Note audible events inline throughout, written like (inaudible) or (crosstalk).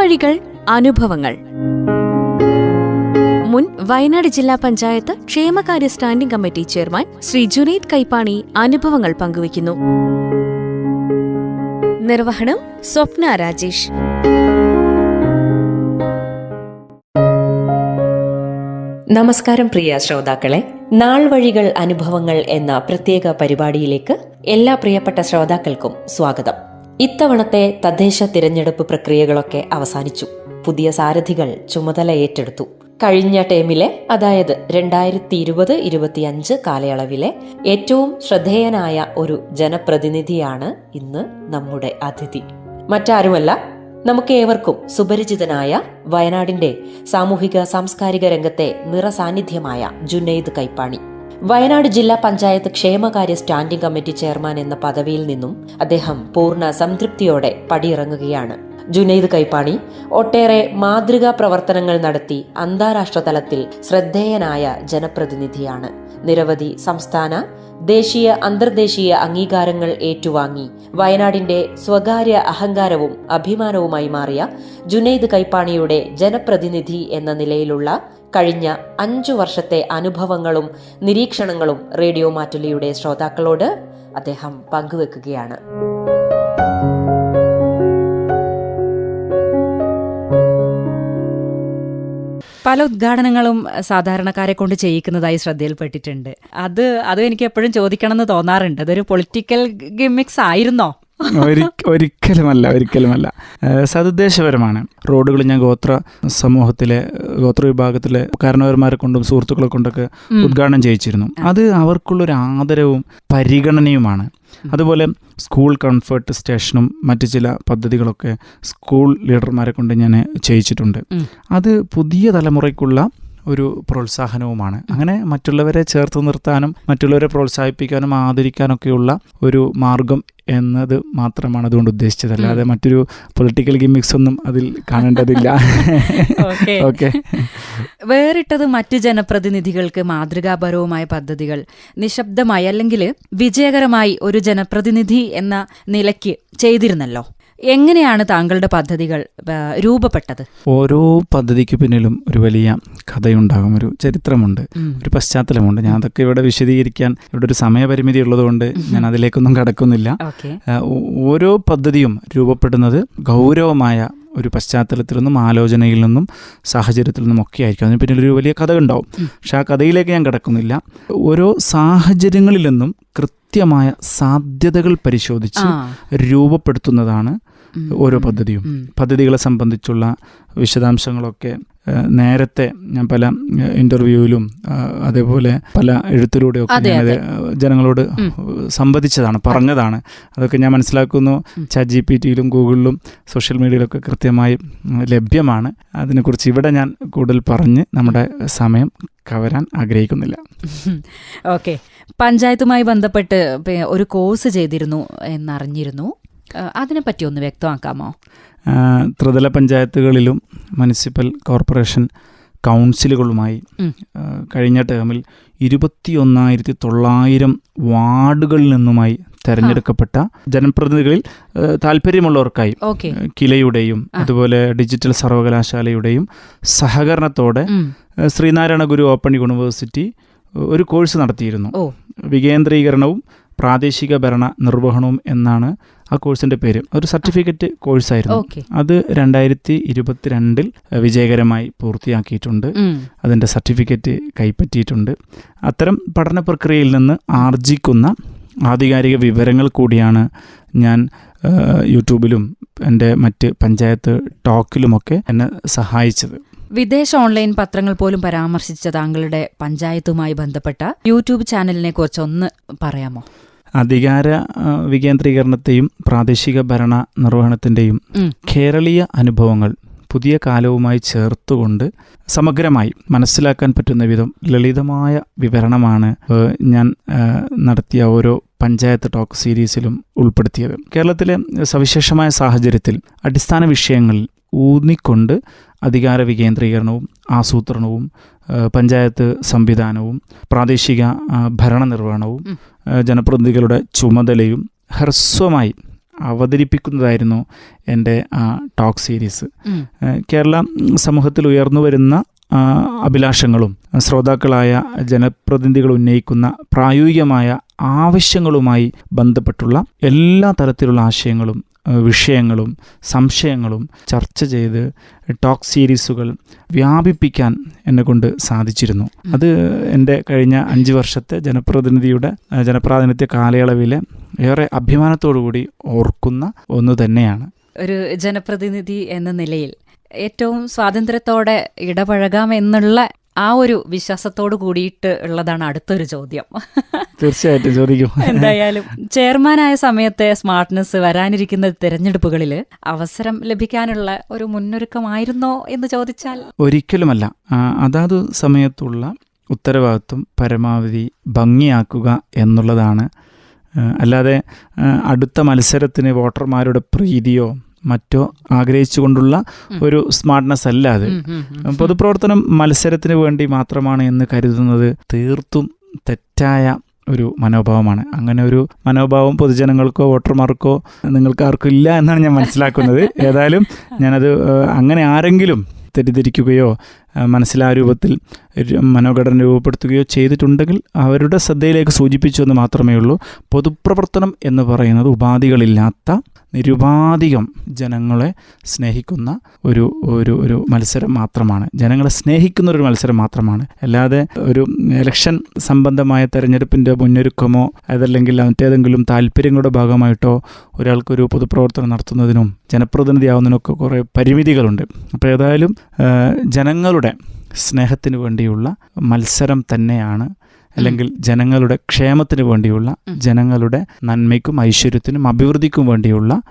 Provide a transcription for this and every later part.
വഴികൾ അനുഭവങ്ങൾ. മുൻ വയനാട് ജില്ലാ പഞ്ചായത്ത് ക്ഷേമകാര്യ standing committee chairman Shri Junaid Kaippani അനുഭവങ്ങൾ പങ്കുവയ്ക്കുന്നു. നിർവഹണം സ്വപ്ന രാജേഷ്. നമസ്കാരം പ്രിയ ശ്രോതാക്കളെ. നാൾ വഴികൾ അനുഭവങ്ങൾ എന്ന പ്രത്യേക പരിപാടിയിലേക്ക് എല്ലാ പ്രിയപ്പെട്ട ശ്രോതാക്കൾക്കും സ്വാഗതം. ഇത്തവണത്തെ തദ്ദേശ തിരഞ്ഞെടുപ്പ് പ്രക്രിയകളൊക്കെ അവസാനിച്ചു. പുതിയ സാരഥികൾ ചുമതല ഏറ്റെടുത്തു. കഴിഞ്ഞ ടേമിലെ അതായത് രണ്ടായിരത്തി ഇരുപത് ഇരുപത്തിയഞ്ച് കാലയളവിലെ ഏറ്റവും ശ്രദ്ധേയനായ ഒരു ജനപ്രതിനിധിയാണ് ഇന്ന് നമ്മുടെ അതിഥി. മറ്റാരുമല്ല നമുക്ക് ഏവർക്കും സുപരിചിതനായ വയനാടിന്റെ സാമൂഹിക സാംസ്കാരിക രംഗത്തെ നിറസാന്നിധ്യമായ ജുനൈദ് കൈപ്പാണി. വയനാട് ജില്ലാ പഞ്ചായത്ത് ക്ഷേമകാര്യ സ്റ്റാൻഡിംഗ് കമ്മിറ്റി ചെയർമാൻ എന്ന പദവിയിൽ നിന്നും അദ്ദേഹം പൂർണ സംതൃപ്തിയോടെ പടിയിറങ്ങുകയാണ്. ജുനൈദ് കൈപ്പാണി ഒട്ടേറെ മാതൃകാ പ്രവർത്തനങ്ങൾ നടത്തി അന്താരാഷ്ട്ര തലത്തിൽ ശ്രദ്ധേയനായ ജനപ്രതിനിധിയാണ്. നിരവധി സംസ്ഥാന ദേശീയ അന്തർദേശീയ അംഗീകാരങ്ങൾ ഏറ്റുവാങ്ങി വയനാടിന്റെ സ്വകാര്യ അഹങ്കാരവും അഭിമാനവുമായി മാറിയ ജുനൈദ് കൈപ്പാണിയുടെ ജനപ്രതിനിധി എന്ന നിലയിലുള്ള കഴിഞ്ഞ അഞ്ചു വർഷത്തെ അനുഭവങ്ങളും നിരീക്ഷണങ്ങളും റേഡിയോ മാറ്റുലിയുടെ ശ്രോതാക്കളോട് അദ്ദേഹം പങ്കുവെക്കുകയാണ്. പല ഉദ്ഘാടനങ്ങളും സാധാരണക്കാരെ കൊണ്ട് ചെയ്യിക്കുന്നതായി ശ്രദ്ധയിൽപ്പെട്ടിട്ടുണ്ട്. അത് അത് എനിക്ക് എപ്പോഴും ചോദിക്കണം എന്ന് തോന്നാറുണ്ട്. അതൊരു പൊളിറ്റിക്കൽ ഗിമിക്സ് ആയിരുന്നോ? ഒരിക്കലുമല്ല ഒരിക്കലുമല്ല. സതുദ്ദേശപരമാണ്. റോഡുകൾ ഞാൻ ഗോത്ര സമൂഹത്തിലെ ഗോത്ര വിഭാഗത്തിലെ കാരണവന്മാരെ കൊണ്ടും സുഹൃത്തുക്കളെ കൊണ്ടൊക്കെ ഉദ്ഘാടനം ചെയ്യിച്ചിരുന്നു. അത് അവർക്കുള്ളൊരു ആദരവും പരിഗണനയുമാണ് അതുപോലെ സ്കൂൾ കംഫർട്ട് സ്റ്റേഷനും മറ്റു ചില പദ്ധതികളൊക്കെ സ്കൂൾ ലീഡർമാരെ കൊണ്ട് ഞാൻ ചെയ്യിച്ചിട്ടുണ്ട്. അത് പുതിയ തലമുറയ്ക്കുള്ള ഒരു പ്രോത്സാഹനവുമാണ്. അങ്ങനെ മറ്റുള്ളവരെ ചേർത്ത് നിർത്താനും മറ്റുള്ളവരെ പ്രോത്സാഹിപ്പിക്കാനും ആദരിക്കാനൊക്കെയുള്ള ഒരു മാർഗം എന്നത് മാത്രമാണ് അതുകൊണ്ട് ഉദ്ദേശിച്ചത്. അല്ലാതെ മറ്റൊരു പൊളിറ്റിക്കൽ ഗിമിക്സ് ഒന്നും അതിൽ കാണേണ്ടതില്ല. (laughs) ഓക്കേ. ഓക്കെ. വേറിട്ടത് മറ്റ് ജനപ്രതിനിധികൾക്ക് മാതൃകാപരവുമായ പദ്ധതികൾ നിശബ്ദമായി അല്ലെങ്കിൽ വിജയകരമായി ഒരു ജനപ്രതിനിധി എന്ന നിലയ്ക്ക് ചെയ്തിരുന്നല്ലോ? എങ്ങനെയാണ് താങ്കളുടെ പദ്ധതികൾ രൂപപ്പെട്ടത്? ഓരോ പദ്ധതിക്ക് പിന്നിലും ഒരു വലിയ കഥയുണ്ടാകും ഒരു ചരിത്രമുണ്ട് ഒരു പശ്ചാത്തലമുണ്ട്. ഞാൻ അതൊക്കെ ഇവിടെ വിശദീകരിക്കാൻ ഇവിടെ ഒരു സമയപരിമിതി ഉള്ളതുകൊണ്ട് ഞാൻ അതിലേക്കൊന്നും കടക്കുന്നില്ല. ഓരോ പദ്ധതിയും രൂപപ്പെടുന്നത് ഗൗരവമായ ഒരു പശ്ചാത്തലത്തിൽ നിന്നും ആലോചനയിൽ നിന്നും സാഹചര്യത്തിൽ നിന്നും ഒക്കെ ആയിരിക്കും. അതിന് പിന്നിൽ ഒരു വലിയ കഥ ഉണ്ടാവും പക്ഷെ ആ കഥയിലേക്ക് ഞാൻ കിടക്കുന്നില്ല. ഓരോ സാഹചര്യങ്ങളിൽ നിന്നും കൃത്യമായ സാധ്യതകൾ പരിശോധിച്ച് രൂപപ്പെടുത്തുന്നതാണ്. ഓരോ പദ്ധതിയും. പദ്ധതികളെ സംബന്ധിച്ചുള്ള വിശദാംശങ്ങളൊക്കെ നേരത്തെ ഞാൻ പല ഇന്റർവ്യൂവിലും അതേപോലെ പല എഴുത്തിലൂടെയൊക്കെ ഞാനത് ജനങ്ങളോട്. സംവദിച്ചതാണ് പറഞ്ഞതാണ്. അതൊക്കെ ഞാൻ മനസ്സിലാക്കുന്നു. ചാറ്റ് ജി പി ടിയിലും ഗൂഗിളിലും സോഷ്യൽ മീഡിയയിലൊക്കെ കൃത്യമായി ലഭ്യമാണ്. അതിനെക്കുറിച്ച് ഇവിടെ ഞാൻ കൂടുതൽ പറഞ്ഞ് നമ്മുടെ സമയം കവരാൻ ആഗ്രഹിക്കുന്നില്ല. (laughs) ഓക്കെ. പഞ്ചായത്തുമായി ബന്ധപ്പെട്ട് ഒരു കോഴ്സ് ചെയ്തിരുന്നു എന്നറിഞ്ഞിരുന്നു. അതിനെപ്പറ്റി ഒന്ന് വ്യക്തമാക്കാമോ? ത്രിതല പഞ്ചായത്തുകളിലും മുനിസിപ്പൽ കോർപ്പറേഷൻ കൗൺസിലുകളുമായി കഴിഞ്ഞ ടേമിൽ ഇരുപത്തിയൊന്നായിരത്തി തൊള്ളായിരം വാർഡുകളിൽ നിന്നുമായി തെരഞ്ഞെടുക്കപ്പെട്ട ജനപ്രതിനിധികളിൽ താല്പര്യമുള്ളവർക്കായി കിലയുടെയും അതുപോലെ ഡിജിറ്റൽ സർവകലാശാലയുടെയും സഹകരണത്തോടെ. ശ്രീനാരായണ ഗുരു ഓപ്പൺ യൂണിവേഴ്സിറ്റി ഒരു കോഴ്സ് നടത്തിയിരുന്നു. വികേന്ദ്രീകരണവും പ്രാദേശിക ഭരണ നിർവഹണവും എന്നാണ് ആ കോഴ്സിന്റെ പേര്. ഒരു സർട്ടിഫിക്കറ്റ് കോഴ്സായിരുന്നു. അത് രണ്ടായിരത്തി ഇരുപത്തിരണ്ടിൽ വിജയകരമായി പൂർത്തിയാക്കിയിട്ടുണ്ട്. അതിന്റെ അതിന്റെ സർട്ടിഫിക്കറ്റ് കൈപ്പറ്റിയിട്ടുണ്ട്. അത്തരം പഠന പ്രക്രിയയിൽ നിന്ന് ആർജിക്കുന്ന ആധികാരിക വിവരങ്ങൾ കൂടിയാണ് ഞാൻ യൂട്യൂബിലും എന്റെ മറ്റ് പഞ്ചായത്ത് ടോക്കിലുമൊക്കെ എന്നെ സഹായിച്ചത്. വിദേശ ഓൺലൈൻ പത്രങ്ങൾ പോലും പരാമർശിച്ച താങ്കളുടെ പഞ്ചായത്തുമായി ബന്ധപ്പെട്ട യൂട്യൂബ് ചാനലിനെ കുറിച്ച് ഒന്ന് പറയാമോ? അധികാര വികേന്ദ്രീകരണത്തെയും പ്രാദേശിക ഭരണ നിർവഹണത്തിന്റെയും കേരളീയ അനുഭവങ്ങൾ പുതിയ കാലവുമായി ചേർത്തുകൊണ്ട് സമഗ്രമായി മനസ്സിലാക്കാൻ പറ്റുന്ന വിധം ലളിതമായ വിവരണമാണ് ഞാൻ നടത്തിയ ഓരോ പഞ്ചായത്ത് ടോക്ക് സീരീസിലും ഉൾപ്പെടുത്തിയത്. കേരളത്തിലെ സവിശേഷമായ സാഹചര്യത്തിൽ അടിസ്ഥാന വിഷയങ്ങളിൽ ഊന്നിക്കൊണ്ട് അധികാര വികേന്ദ്രീകരണവും ആസൂത്രണവും പഞ്ചായത്ത് സംവിധാനവും പ്രാദേശിക ഭരണ നിർവഹണവും. ജനപ്രതിനിധികളുടെ ചുമതലയും ഹ്രസ്വമായി അവതരിപ്പിക്കുന്നതായിരുന്നു എന്റെ ആ ടോക്ക് സീരീസ് കേരള സമൂഹത്തിൽ ഉയർന്നു വരുന്ന അഭിലാഷങ്ങളും ശ്രോതാക്കളായ ജനപ്രതിനിധികൾ ഉന്നയിക്കുന്ന പ്രായോഗികമായ ആവശ്യങ്ങളുമായി ബന്ധപ്പെട്ടുള്ള എല്ലാ തരത്തിലുള്ള ആശയങ്ങളും വിഷയങ്ങളും സംശയങ്ങളും ചർച്ച ചെയ്ത് ടോക്ക് സീരീസുകൾ വ്യാപിപ്പിക്കാൻ എന്നെ കൊണ്ട് സാധിച്ചിരുന്നു. അത് എന്റെ കഴിഞ്ഞ അഞ്ച് വർഷത്തെ ജനപ്രതിനിധിയുടെ ജനപ്രാതിനിധ്യ കാലയളവിലെ ഏറെ അഭിമാനത്തോടു കൂടി ഓർക്കുന്ന ഒന്ന് തന്നെയാണ്. ഒരു ജനപ്രതിനിധി എന്ന നിലയിൽ ഏറ്റവും സ്വാതന്ത്ര്യത്തോടെ ഇടപഴകാം എന്നുള്ള ആ ഒരു വിശ്വാസത്തോട് കൂടിയിട്ട് ഉള്ളതാണ് അടുത്തൊരു ചോദ്യം. തീർച്ചയായിട്ടും ചോദിക്കും. എന്തായാലും ചെയർമാനായ സമയത്തെ സ്മാർട്ട്നെസ് വരാനിരിക്കുന്ന തിരഞ്ഞെടുപ്പുകളിൽ അവസരം ലഭിക്കാനുള്ള ഒരു മുന്നൊരുക്കമായിരുന്നോ എന്ന് ചോദിച്ചാൽ? ഒരിക്കലുമല്ല. അതാത് സമയത്തുള്ള ഉത്തരവാദിത്വം പരമാവധി ഭംഗിയാക്കുക എന്നുള്ളതാണ്. അല്ലാതെ അടുത്ത മത്സരത്തിന് വോട്ടർമാരുടെ പ്രീതിയോ മറ്റോ ആഗ്രഹിച്ചുകൊണ്ടുള്ള ഒരു സ്മാർട്ട്നെസ് അല്ല അത്. പൊതുപ്രവർത്തനം മത്സരത്തിന് വേണ്ടി മാത്രമാണ് എന്ന് കരുതുന്നത് തീർത്തും തെറ്റായ ഒരു മനോഭാവമാണ്. അങ്ങനെ ഒരു മനോഭാവം പൊതുജനങ്ങൾക്കോ വോട്ടർമാർക്കോ നിങ്ങൾക്ക് ആർക്കും ഇല്ല എന്നാണ് ഞാൻ മനസ്സിലാക്കുന്നത്. ഏതായാലും ഞാനത് അങ്ങനെ ആരെങ്കിലും തെറ്റിദ്ധരിക്കുകയോ മനസ്സിലാ രൂപത്തിൽ മനോഘടന രൂപപ്പെടുത്തുകയോ ചെയ്തിട്ടുണ്ടെങ്കിൽ അവരുടെ ശ്രദ്ധയിലേക്ക് സൂചിപ്പിച്ചു എന്ന് മാത്രമേ ഉള്ളൂ. പൊതുപ്രവർത്തനം എന്ന് പറയുന്നത് ഉപാധികളില്ലാത്ത നിരുപാധികം ജനങ്ങളെ സ്നേഹിക്കുന്ന ഒരു ഒരു ഒരു മത്സരം മാത്രമാണ്. ജനങ്ങളെ സ്നേഹിക്കുന്ന ഒരു മത്സരം മാത്രമാണ്. അല്ലാതെ ഒരു ഇലക്ഷൻ സംബന്ധമായ തെരഞ്ഞെടുപ്പിന്റെ മുന്നൊരുക്കമോ അതല്ലെങ്കിൽ മറ്റേതെങ്കിലും താല്പര്യങ്ങളുടെ ഭാഗമായിട്ടോ ഒരാൾക്കൊരു പൊതുപ്രവർത്തനം നടത്തുന്നതിനും ജനപ്രതിനിധിയാവുന്നതിനൊക്കെ കുറേ പരിമിതികളുണ്ട്. അപ്പോൾ ഏതായാലും ആ, ജനങ്ങളുടെ സ്നേഹത്തിന് വേണ്ടിയുള്ള മത്സരം തന്നെയാണ് അല്ലെങ്കിൽ ജനങ്ങളുടെ ക്ഷേമത്തിന് വേണ്ടിയുള്ള ജനങ്ങളുടെ നന്മയ്ക്കും ഐശ്വര്യത്തിനും അഭിവൃദ്ധിക്കും വേണ്ടിയുള്ള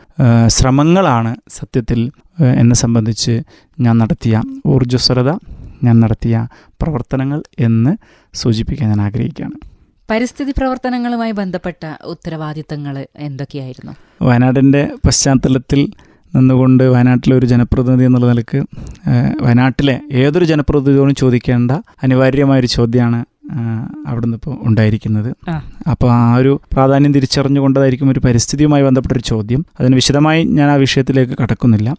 ശ്രമങ്ങളാണ് സത്യത്തിൽ എന്നെ സംബന്ധിച്ച് ഞാൻ നടത്തിയ ഊർജസ്വലത ഞാൻ നടത്തിയ പ്രവർത്തനങ്ങൾ എന്ന് സൂചിപ്പിക്കാൻ ഞാൻ ആഗ്രഹിക്കുകയാണ്. പരിസ്ഥിതി പ്രവർത്തനങ്ങളുമായി ബന്ധപ്പെട്ട ഉത്തരവാദിത്തങ്ങൾ എന്തൊക്കെയായിരുന്നു? വയനാടിന്റെ പശ്ചാത്തലത്തിൽ നിന്നുകൊണ്ട് വയനാട്ടിലെ ഒരു ജനപ്രതിനിധി എന്നുള്ള നിലയ്ക്ക് വയനാട്ടിലെ ഏതൊരു ജനപ്രതിനിധിയോടും ചോദിക്കേണ്ട അനിവാര്യമായൊരു ചോദ്യമാണ് അവിടുന്ന് ഇപ്പോൾ ഉണ്ടായിരിക്കുന്നത്. അപ്പോൾ ആ ഒരു പ്രാധാന്യം തിരിച്ചറിഞ്ഞുകൊണ്ടതായിരിക്കും ഒരു പരിസ്ഥിതിയുമായി ബന്ധപ്പെട്ടൊരു ചോദ്യം. അതിന് വിശദമായി ഞാൻ ആ വിഷയത്തിലേക്ക് കടക്കുന്നില്ല.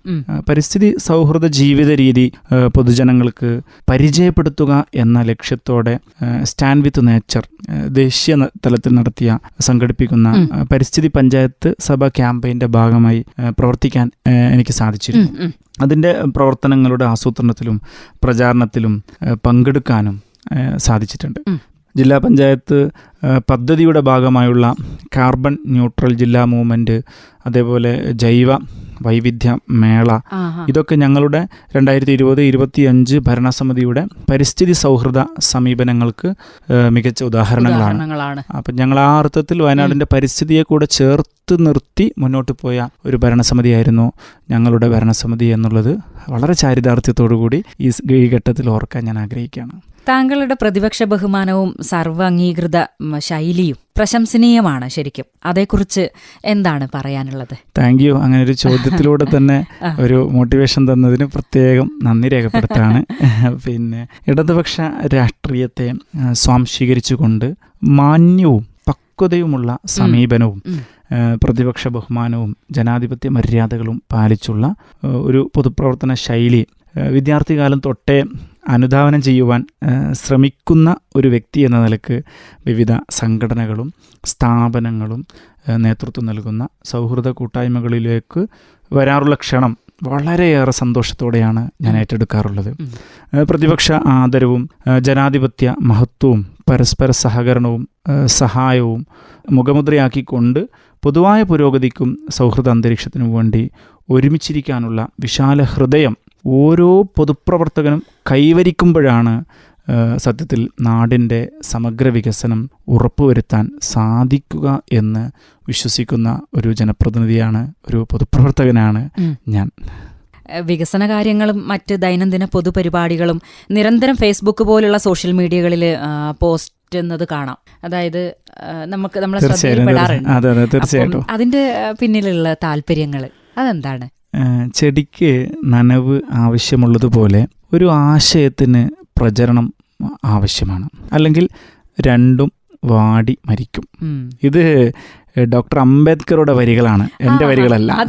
പരിസ്ഥിതി സൗഹൃദ ജീവിത രീതി പൊതുജനങ്ങൾക്ക് പരിചയപ്പെടുത്തുക എന്ന ലക്ഷ്യത്തോടെ സ്റ്റാൻഡ് വിത്ത് നേച്ചർ ദേശീയ തലത്തിൽ നടത്തിയ സംഘടിപ്പിക്കുന്ന പരിസ്ഥിതി പഞ്ചായത്ത് സഭ ക്യാമ്പയിന്റെ ഭാഗമായി പ്രവർത്തിക്കാൻ എനിക്ക് സാധിച്ചിരുന്നു. അതിന്റെ പ്രവർത്തനങ്ങളുടെ ആസൂത്രണത്തിലും പ്രചാരണത്തിലും പങ്കെടുക്കാനും സാധിച്ചിട്ടുണ്ട്. ജില്ലാ പഞ്ചായത്ത് പദ്ധതിയുടെ ഭാഗമായുള്ള കാർബൺ ന്യൂട്രൽ ജില്ലാ മൂവ്മെന്റ് അതേപോലെ ജൈവ വൈവിധ്യ മേള. ഇതൊക്കെ ഞങ്ങളുടെ രണ്ടായിരത്തി ഇരുപത് ഇരുപത്തിയഞ്ച് ഭരണസമിതിയുടെ പരിസ്ഥിതി സൗഹൃദ സമീപനങ്ങൾക്ക് മികച്ച ഉദാഹരണങ്ങളാണ്. അപ്പം ഞങ്ങൾ ആ അർത്ഥത്തിൽ വയനാടിന്റെ പരിസ്ഥിതിയെ കൂടെ ചേർത്ത് നിർത്തി മുന്നോട്ട് പോയ ഒരു ഭരണസമിതിയായിരുന്നു ഞങ്ങളുടെ ഭരണസമിതി എന്നുള്ളത്. വളരെ ചാരിതാർത്ഥ്യത്തോടു കൂടി ഈ ഘട്ടത്തിൽ ഓർക്കാൻ ഞാൻ ആഗ്രഹിക്കുകയാണ്. താങ്കളുടെ പ്രതിപക്ഷ ബഹുമാനവും സർവ അംഗീകൃത ശൈലിയും പ്രശംസനീയമാണ് ശരിക്കും. അതേക്കുറിച്ച് എന്താണ് പറയാനുള്ളത്? താങ്ക് യു അങ്ങനെ ഒരു ചോദ്യത്തിലൂടെ (laughs) തന്നെ ഒരു മോട്ടിവേഷൻ തന്നതിന് പ്രത്യേകം നന്ദി രേഖപ്പെടുത്താണ് (laughs) പിന്നെ ഇടതുപക്ഷ രാഷ്ട്രീയത്തെ സ്വാംശീകരിച്ചുകൊണ്ട് മാന്യവും പക്വതയുമുള്ള സമീപനവും പ്രതിപക്ഷ ബഹുമാനവും ജനാധിപത്യ മര്യാദകളും പാലിച്ചുള്ള ഒരു പൊതുപ്രവർത്തന ശൈലി വിദ്യാർത്ഥി കാലം തൊട്ടേ അനുധാവനം ചെയ്യുവാൻ ശ്രമിക്കുന്ന ഒരു വ്യക്തി എന്ന നിലയ്ക്ക് വിവിധ സംഘടനകളും സ്ഥാപനങ്ങളും നേതൃത്വം നൽകുന്ന സൗഹൃദ കൂട്ടായ്മകളിലേക്ക് വരാറുള്ള ക്ഷണം വളരെയേറെ സന്തോഷത്തോടെയാണ് ഞാൻ ഏറ്റെടുക്കാറുള്ളത്. പ്രതിപക്ഷ ആദരവും ജനാധിപത്യ മഹത്വവും പരസ്പര സഹകരണവും സഹായവും മുഖമുദ്രയാക്കിക്കൊണ്ട് പൊതുവായ പുരോഗതിക്കും സൗഹൃദ അന്തരീക്ഷത്തിനും വേണ്ടി ഒരുമിച്ചിരിക്കാനുള്ള വിശാല ഹൃദയം ഓരോ പൊതുപ്രവർത്തകനും കൈവരിക്കുമ്പോഴാണ് സത്യത്തിൽ നാടിന്റെ സമഗ്ര വികസനം ഉറപ്പുവരുത്താൻ സാധിക്കുക എന്ന് വിശ്വസിക്കുന്ന ഒരു ജനപ്രതിനിധിയാണ് ഒരു പൊതുപ്രവർത്തകനാണ് ഞാൻ. വികസന കാര്യങ്ങളും മറ്റ് ദൈനംദിന പൊതുപരിപാടികളും നിരന്തരം ഫേസ്ബുക്ക് പോലുള്ള സോഷ്യൽ മീഡിയകളിൽ പോസ്റ്റ് എന്നത് കാണാം. അതായത് നമുക്ക് നമ്മളെ ശ്രദ്ധയിൽപ്പെടാറുണ്ട്. അതിന്റെ പിന്നിലുള്ള താല്പര്യങ്ങൾ അതെന്താണ്? ചെടിക്ക് നനവ് ആവശ്യമുള്ളതുപോലെ ഒരു ആശയത്തിന് പ്രചരണം ആവശ്യമാണ്. അല്ലെങ്കിൽ രണ്ടും വാടി മരിക്കും. ഇത് ഡോക്ടർ അംബേദ്കറുടെ വരികളാണ്. എന്റെ വരികളല്ല.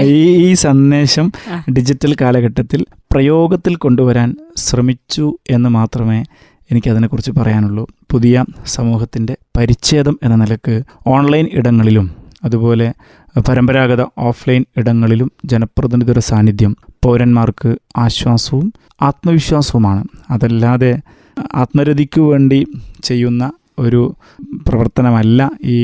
ഈ ഈ സന്ദേശം ഡിജിറ്റൽ കാലഘട്ടത്തിൽ പ്രയോഗത്തിൽ കൊണ്ടുവരാൻ ശ്രമിച്ചു എന്ന് മാത്രമേ എനിക്കതിനെക്കുറിച്ച് പറയാനുള്ളൂ. പുതിയ സമൂഹത്തിന്റെ പരിച്ഛേദം എന്ന നിലയ്ക്ക് ഓൺലൈൻ ഇടങ്ങളിലും അതുപോലെ പരമ്പരാഗത ഓഫ്ലൈൻ ഇടങ്ങളിലും ജനപ്രതിനിധിയുടെ സാന്നിധ്യം പൗരന്മാർക്ക് ആശ്വാസവും ആത്മവിശ്വാസവുമാണ്. അതല്ലാതെ ആത്മരതിക്കു വേണ്ടി ചെയ്യുന്ന ഒരു പ്രവർത്തനമല്ല ഈ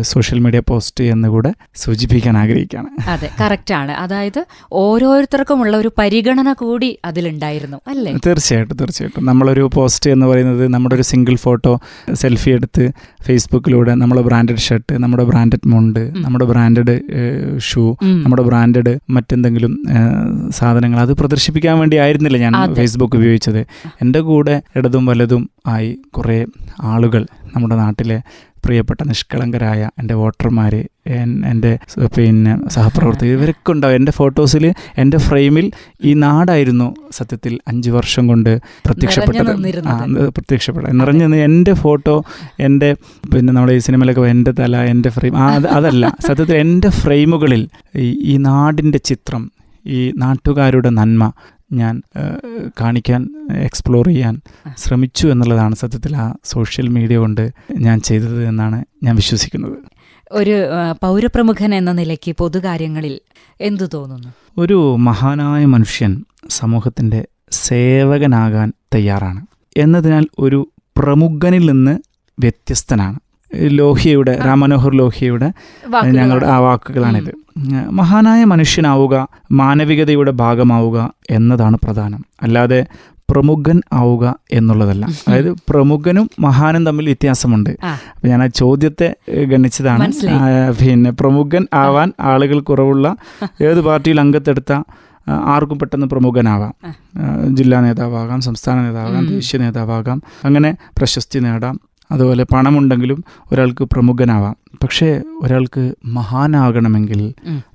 സോഷ്യൽ മീഡിയ പോസ്റ്റ് എന്ന് കൂടെ സൂചിപ്പിക്കാൻ ആഗ്രഹിക്കുകയാണ്. അതെ കറക്റ്റ് ആണ്. അതായത് ഓരോരുത്തർക്കുമുള്ള ഒരു പരിഗണന കൂടി അതിലുണ്ടായിരുന്നു അല്ലേ? തീർച്ചയായിട്ടും തീർച്ചയായിട്ടും. നമ്മളൊരു പോസ്റ്റ് എന്ന് പറയുന്നത് നമ്മുടെ ഒരു സിംഗിൾ ഫോട്ടോ സെൽഫി എടുത്ത് ഫേസ്ബുക്കിലൂടെ നമ്മുടെ ബ്രാൻഡഡ് ഷർട്ട് നമ്മുടെ ബ്രാൻഡഡ് മുണ്ട് നമ്മുടെ ബ്രാൻഡഡ് ഷൂ നമ്മുടെ ബ്രാൻഡഡ് മറ്റെന്തെങ്കിലും സാധനങ്ങൾ അത് പ്രദർശിപ്പിക്കാൻ വേണ്ടി ആയിരുന്നില്ല ഞാൻ. ഫേസ്ബുക്ക് ഉപയോഗിച്ചത്. എന്റെ കൂടെ ഇടതും വലതും ആയി കുറേ ആളുകൾ നമ്മുടെ നാട്ടിലെ പ്രിയപ്പെട്ട നിഷ്കളങ്കരായ എന്റെ വോട്ടർമാർ എന്റെ പിന്നെ സഹപ്രവർത്തകർ ഇവരൊക്കെ ഉണ്ടാവും എന്റെ ഫോട്ടോസിൽ എന്റെ ഫ്രെയിമിൽ ഈ നാടായിരുന്നു സത്യത്തിൽ അഞ്ച് വർഷം കൊണ്ട് പ്രത്യക്ഷപ്പെട്ടത്. പ്രത്യക്ഷപ്പെട്ടത്. നിറഞ്ഞു എന്റെ ഫോട്ടോ എന്റെ പിന്നെ നമ്മുടെ ഈ സിനിമയിലൊക്കെ എന്റെ തല എന്റെ ഫ്രെയിം അതല്ല. സത്യത്തിൽ എന്റെ ഫ്രെയിമുകളിൽ ഈ നാടിന്റെ ചിത്രം ഈ നാട്ടുകാരുടെ നന്മ ഞാൻ കാണിക്കാൻ എക്സ്പ്ലോർ ചെയ്യാൻ ശ്രമിച്ചു എന്നുള്ളതാണ് സത്യത്തിൽ ആ സോഷ്യൽ മീഡിയ കൊണ്ട് ഞാൻ ചെയ്തത് എന്നാണ് ഞാൻ വിശ്വസിക്കുന്നത്. ഒരു പൗരപ്രമുഖൻ എന്ന നിലയ്ക്ക് പൊതുകാര്യങ്ങളിൽ എന്തു തോന്നുന്നു? ഒരു മഹാനായ മനുഷ്യൻ സമൂഹത്തിന്റെ സേവകനാകാൻ തയ്യാറാണ്. എന്നതിനാൽ ഒരു പ്രമുഖനിൽ നിന്ന് വ്യത്യസ്തനാണ്. ലോഹിയയുടെ രാമനോഹർ രാം മനോഹർ ലോഹിയയുടെ ഞങ്ങളുടെ ആ വാക്കുകളാണിത്. മഹാനായ മനുഷ്യനാവുക മാനവികതയുടെ ഭാഗമാവുക എന്നതാണ് പ്രധാനം. അല്ലാതെ പ്രമുഖൻ ആവുക എന്നുള്ളതല്ല. അതായത് പ്രമുഖനും മഹാനും തമ്മിൽ വ്യത്യാസമുണ്ട്. അപ്പം ഞാൻ ആ ചോദ്യത്തെ ഗണിച്ചതാണ്. പിന്നെ പ്രമുഖൻ ആവാൻ ആളുകൾ കുറവുള്ള ഏത് പാർട്ടിയിൽ അംഗത്തെടുത്ത ആർക്കും പെട്ടെന്ന് പ്രമുഖനാവാം. ജില്ലാ നേതാവാകാം സംസ്ഥാന നേതാവാകാം ദേശീയ നേതാവാകാം അങ്ങനെ പ്രശസ്തി നേടാം. അതുപോലെ പണമുണ്ടെങ്കിലും ഒരാൾക്ക് പ്രമുഖനാവാം. പക്ഷേ ഒരാൾക്ക് മഹാനാകണമെങ്കിൽ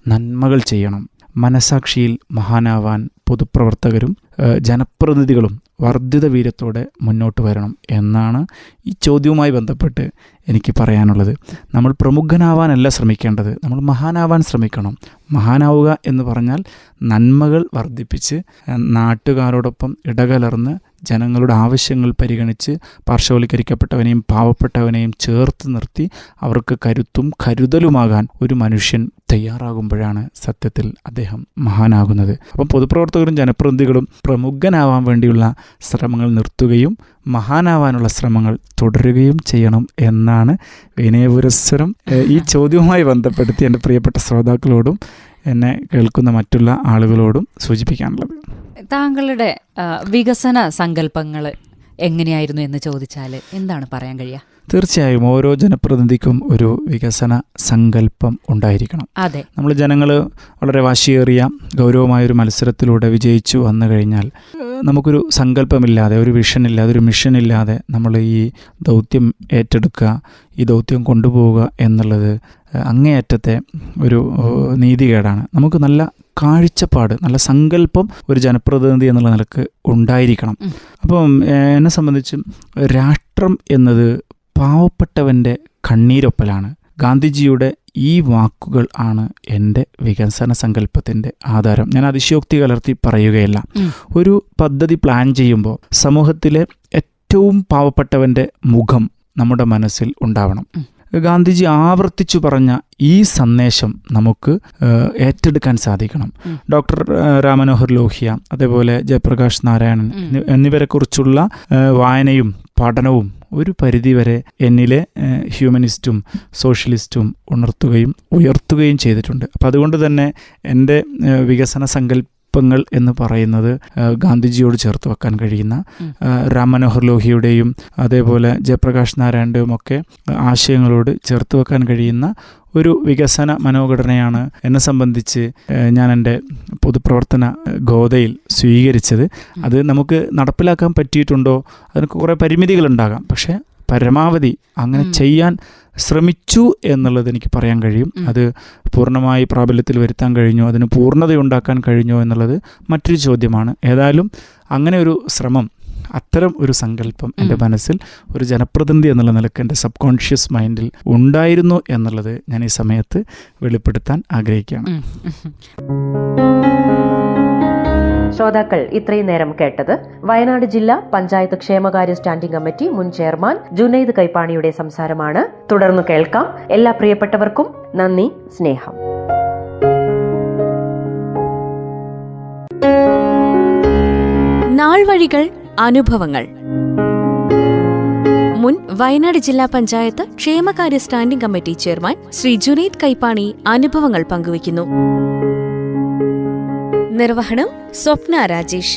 നന്മകൾ ചെയ്യണം. മനസാക്ഷിയിൽ മഹാനാവാൻ പൊതുപ്രവർത്തകരും ജനപ്രതിനിധികളും വർദ്ധിത വീര്യത്തോടെ മുന്നോട്ട് വരണം എന്നാണ് ഈ ചോദ്യവുമായി ബന്ധപ്പെട്ട് എനിക്ക് പറയാനുള്ളത്. നമ്മൾ പ്രമുഖനാവാനല്ല ശ്രമിക്കേണ്ടത്. നമ്മൾ മഹാനാവാൻ ശ്രമിക്കണം. മഹാനാവുക എന്ന് പറഞ്ഞാൽ നന്മകൾ വർദ്ധിപ്പിച്ച് നാട്ടുകാരോടൊപ്പം ഇടകലർന്ന് ജനങ്ങളുടെ ആവശ്യങ്ങൾ പരിഗണിച്ച് പാർശ്വവൽക്കരിക്കപ്പെട്ടവനെയും പാവപ്പെട്ടവനെയും ചേർത്ത് നിർത്തി അവർക്ക് കരുത്തും കരുതലുമാകാൻ ഒരു മനുഷ്യൻ തയ്യാറാകുമ്പോഴാണ് സത്യത്തിൽ അദ്ദേഹം മഹാനാകുന്നത്. അപ്പം പൊതുപ്രവർത്തകരും ജനപ്രതിനിധികളും പ്രമുഖനാവാൻ വേണ്ടിയുള്ള ശ്രമങ്ങൾ നിർത്തുകയും മഹാനാവാനുള്ള ശ്രമങ്ങൾ തുടരുകയും ചെയ്യണം എന്നാണ് വിനയപുരസ്വരം ഈ ചോദ്യവുമായി ബന്ധപ്പെടുത്തി എന്റെ പ്രിയപ്പെട്ട ശ്രോതാക്കളോടും എന്നെ കേൾക്കുന്ന മറ്റുള്ള ആളുകളോടും സൂചിപ്പിക്കാനുള്ളത്. താങ്കളുടെ വികസന സങ്കല്പങ്ങൾ എങ്ങനെയായിരുന്നു എന്ന് ചോദിച്ചാൽ എന്താണ് പറയാൻ കഴിയുക? തീർച്ചയായും ഓരോ ജനപ്രതിനിധിക്കും ഒരു വികസന സങ്കല്പം ഉണ്ടായിരിക്കണം. അതെ. നമ്മൾ ജനങ്ങൾ വളരെ വാശിയേറിയ ഗൗരവമായ ഒരു മത്സരത്തിലൂടെ വിജയിച്ചു വന്നു കഴിഞ്ഞാൽ നമുക്കൊരു സങ്കല്പമില്ലാതെ ഒരു വിഷൻ ഇല്ലാതെ ഒരു മിഷൻ ഇല്ലാതെ നമ്മൾ ഈ ദൗത്യം ഏറ്റെടുക്കുക ഈ ദൗത്യം കൊണ്ടുപോവുക എന്നുള്ളത് അങ്ങേയറ്റത്തെ ഒരു നീതികേടാണ്. നമുക്ക് നല്ല കാഴ്ചപ്പാട് നല്ല സങ്കല്പം ഒരു ജനപ്രതിനിധി എന്നുള്ള നിലയ്ക്ക് ഉണ്ടായിരിക്കണം. അപ്പം എന്നെ സംബന്ധിച്ചും രാഷ്ട്രം എന്നത് പാവപ്പെട്ടവന്റെ കണ്ണീരൊപ്പലാണ്. ഗാന്ധിജിയുടെ ഈ വാക്കുകൾ ആണ് എന്റെ വികസന സങ്കല്പത്തിന്റെ ആധാരം. ഞാൻ അതിശയോക്തി കലർത്തി പറയുകയല്ല. ഒരു പദ്ധതി പ്ലാൻ ചെയ്യുമ്പോൾ സമൂഹത്തിലെ ഏറ്റവും പാവപ്പെട്ടവന്റെ മുഖം നമ്മുടെ മനസ്സിൽ ഉണ്ടാവണം. ഗാന്ധിജി ആവർത്തിച്ചു പറഞ്ഞ ഈ സന്ദേശം നമുക്ക് ഏറ്റെടുക്കാൻ സാധിക്കണം. ഡോക്ടർ രാമനോഹർ ലോഹിയ അതേപോലെ ജയപ്രകാശ് നാരായണൻ എന്നിവരെക്കുറിച്ചുള്ള വായനയും പഠനവും ഒരു പരിധിവരെ എന്നിലെ ഹ്യൂമനിസ്റ്റും സോഷ്യലിസ്റ്റും ഉണർത്തുകയും ഉയർത്തുകയും ചെയ്തിട്ടുണ്ട്. അപ്പം അതുകൊണ്ട് തന്നെ എന്റെ വികസന വികസന സങ്കല്പങ്ങൾ എന്ന് പറയുന്നത് ഗാന്ധിജിയോട് ചേർത്ത് വെക്കാൻ കഴിയുന്ന രാം മനോഹർ ലോഹിയുടെയും അതേപോലെ ജയപ്രകാശ് നാരായണന്റെയും ഒക്കെ ആശയങ്ങളോട് ചേർത്ത് വെക്കാൻ കഴിയുന്ന ഒരു വികസന മനോഘടനയാണ് എന്നെ സംബന്ധിച്ച് ഞാൻ എന്റെ പൊതുപ്രവർത്തന ഗോതയിൽ സ്വീകരിച്ചത്. അത് നമുക്ക് നടപ്പിലാക്കാൻ പറ്റിയിട്ടുണ്ടോ? അതിന് കുറേ പരിമിതികളുണ്ടാകാം. പക്ഷേ പരമാവധി അങ്ങനെ ചെയ്യാൻ ശ്രമിച്ചു എന്നുള്ളത് എനിക്ക് പറയാൻ കഴിയും. അത് പൂർണമായി പ്രാബല്യത്തിൽ വരുത്താൻ കഴിഞ്ഞോ അതിന് പൂർണതയുണ്ടാക്കാൻ കഴിഞ്ഞോ എന്നുള്ളത് മറ്റൊരു ചോദ്യമാണ്. ഏതായാലും അങ്ങനെ ഒരു ശ്രമം അത്തരം ഒരു സങ്കല്പം എന്റെ മനസ്സിൽ ഒരു ജനപ്രതിനിധി എന്നുള്ള നിലയ്ക്ക് എന്റെ സബ് കോൺഷ്യസ് മൈൻഡിൽ ഉണ്ടായിരുന്നു എന്നുള്ളത് ഞാൻ ഈ സമയത്ത് വെളിപ്പെടുത്താൻ ആഗ്രഹിക്കുകയാണ്. ശ്രോതാക്കൾ ഇത്രയും നേരം കേട്ടത് വയനാട് ജില്ലാ പഞ്ചായത്ത് ക്ഷേമകാര്യ സ്റ്റാൻഡിംഗ് കമ്മിറ്റി മുൻ ചെയർമാൻ ജുനൈദ് കൈപ്പാണിയുടെ സംസാരമാണ്. തുടർന്ന് കേൾക്കാം. എല്ലാ പ്രിയപ്പെട്ടവർക്കും നന്ദി സ്നേഹം. നാൾവഴികൾ അനുഭവങ്ങൾ. മുൻ വയനാട് ജില്ലാ പഞ്ചായത്ത് ക്ഷേമകാര്യ standing committee chairman Shri Junaid Kaippani അനുഭവങ്ങൾ പങ്കുവയ്ക്കുന്നു. നിർവഹണം സ്വപ്ന രാജേഷ്